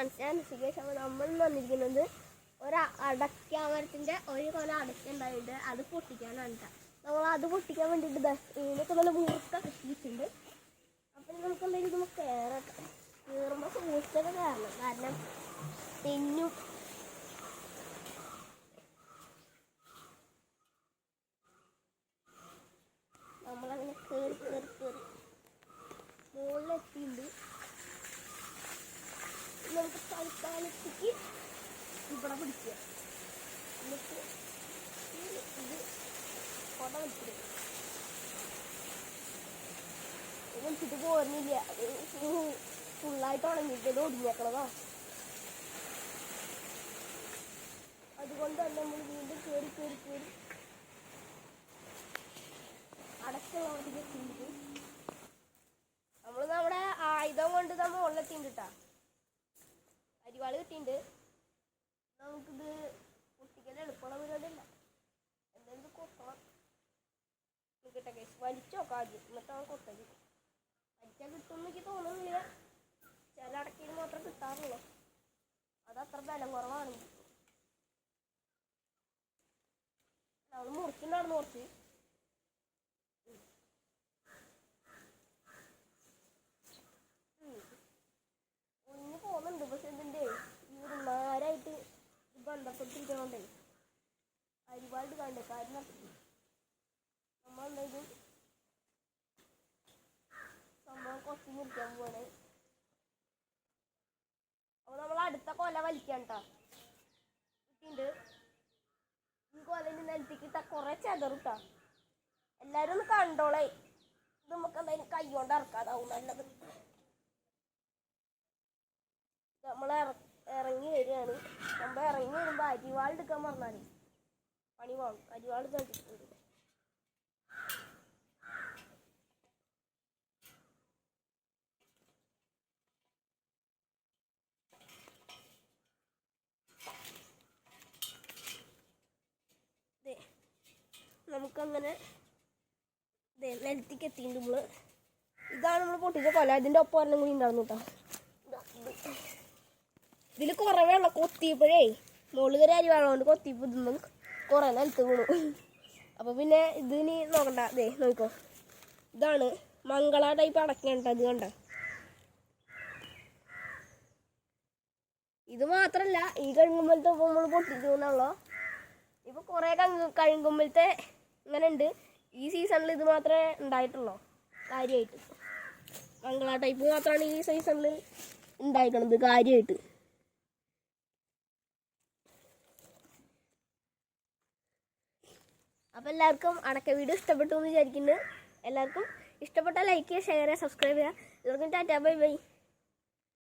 Friends ഞാൻ ഋഷികേഷ് അപ്പോൾ നമ്മൾ വന്നിരിക്കുന്നത് ഒരു അടയ്ക്ക മരത്തിന്റെ ഒരു കൊല അടയ്ക്ക ഉണ്ടായിട്ടുണ്ട് അത് പൊട്ടിക്കാനാണ് നമ്മൾ അത് പൊട്ടിക്കാൻ വേണ്ടിയിട്ട് ഇതിനൊക്കെ നല്ല മൂർക്ക കിട്ടിയിട്ടുണ്ട്. അപ്പം നമുക്ക് എന്തെങ്കിലും നമുക്ക് കയറട്ടെ കയറുമ്പോൾ സൂക്ഷിച്ചൊക്കെ കയറണം കാരണം തെന്നും നമ്മളങ്ങനെ കയറി കയറി കയറി മുകളിലെത്തിയിട്ടുണ്ട് തൽക്കാലത്തേക്ക് ഇവിടെ പിടിക്കുക. എന്നിട്ട് ഇത് കൊട വെച്ചിട്ട് വിളിച്ചിട്ട് പോരുന്നില്ല. ഫുള്ളായിട്ട് ഉണങ്ങിയിട്ട് ഒടിഞ്ഞേക്കണതാ. അതുകൊണ്ട് നമ്മൾ വീണ്ടും കയറി കയറി കയറി അടച്ചുള്ളവർക്ക് നമ്മൾ നമ്മുടെ ആയുധം കൊണ്ട് നമ്മൾ ഉള്ള കേട്ടാ അരിവാൾ കിട്ടിയിട്ടുണ്ട് നമുക്കിത് പൊട്ടിക്കൽ എളുപ്പമുള്ള പരിപാടിയല്ല. എന്തെങ്കിലും കൊത്തണം നിൽക്കട്ടെ കേസ് വലിച്ചു ആദ്യം. എന്നിട്ടാണ് കൊട്ടത് വലിച്ചാൽ കിട്ടുമെന്ന് എനിക്ക് തോന്നുന്നില്ല. ചില അടക്കയിൽ മാത്രം കിട്ടാറുള്ളൂ. അത് അത്ര ബലം കുറവാണെങ്കിൽ നമ്മൾ മുറിക്കുന്നുണ്ടായിരുന്നു കുറച്ച്. അരിവാട് കാരണം നമ്മളെന്തായാലും സംഭവം കുറച്ച് മുറിക്കാൻ പോണേ അപ്പൊ നമ്മൾ അടുത്ത കൊല വലിക്കാൻ കേട്ടോ കിട്ടിണ്ട് ഈ കൊല നിലത്തേക്ക് കുറേ കുറെ ചെതറിട്ടാ എല്ലാരും ഒന്ന് കണ്ടോളേ. ഇത് നമുക്ക് എന്തായാലും കൈ കൊണ്ട് ഇറക്കാതാവും. നല്ലത്. നമ്മൾ ഇറങ്ങി വരികയാണ്. നമ്മൾ ഇറങ്ങി വരുമ്പോൾ അരിവാൾ എടുക്കാൻ പറഞ്ഞാൽ പണി വാങ്ങും അരിവാൾ തട്ടിട്ടുണ്ട് ദേ, നമുക്കങ്ങനെ നിലത്തേക്ക് എത്തിയിട്ടുണ്ട് നമ്മൾ. ഇതാണ് നമ്മൾ പൊട്ടിച്ച കൊല. ഇതിന്റെ ഒപ്പം ഒരെണ്ണം കൂടി ഉണ്ടായിരുന്നു കേട്ടോ. ഇതിൽ കുറവേ വെള്ളം കൊത്തിയപ്പോഴേ മുകളിൽ കയറി അരി കൊണ്ട് കൊത്തിയപ്പോൾ ഇതൊന്നും കുറെ നിലത്ത് വീണു. അപ്പൊ പിന്നെ ഇനി നോക്കണ്ട. ദേ നോക്കോ. ഇതാണ് മംഗള ടൈപ്പ് അടക്കണ്ട ഇത് കണ്ട? ഇത് മാത്രല്ല ഈ കഴുകുമ്പോഴത്തെ നമ്മൾ പൊട്ടിച്ചു എന്നുള്ളൂ ഇപ്പൊ കുറെ കഴുകുമ്പോഴത്തെ ഇങ്ങനെ ഉണ്ട്. ഈ സീസണിൽ ഇത് മാത്രമേ ഉണ്ടായിട്ടുള്ളൂ കാര്യമായിട്ട് മംഗള ടൈപ്പ് മാത്രമാണ് ഈ സീസണിൽ ഉണ്ടായിരിക്കണത് കാര്യമായിട്ട് അപ്പോൾ എല്ലാവർക്കും അടക്ക വീഡിയോ ഇഷ്ടപ്പെട്ടു എന്ന് വിചാരിക്കുന്നു. എല്ലാവർക്കും ഇഷ്ടപ്പെട്ട ലൈക്ക് ചെയ്യുക ഷെയർ ചെയ്യുക സബ്സ്ക്രൈബ് ചെയ്യുക. എല്ലാവർക്കും ടാറ്റാ ബൈ ബൈ.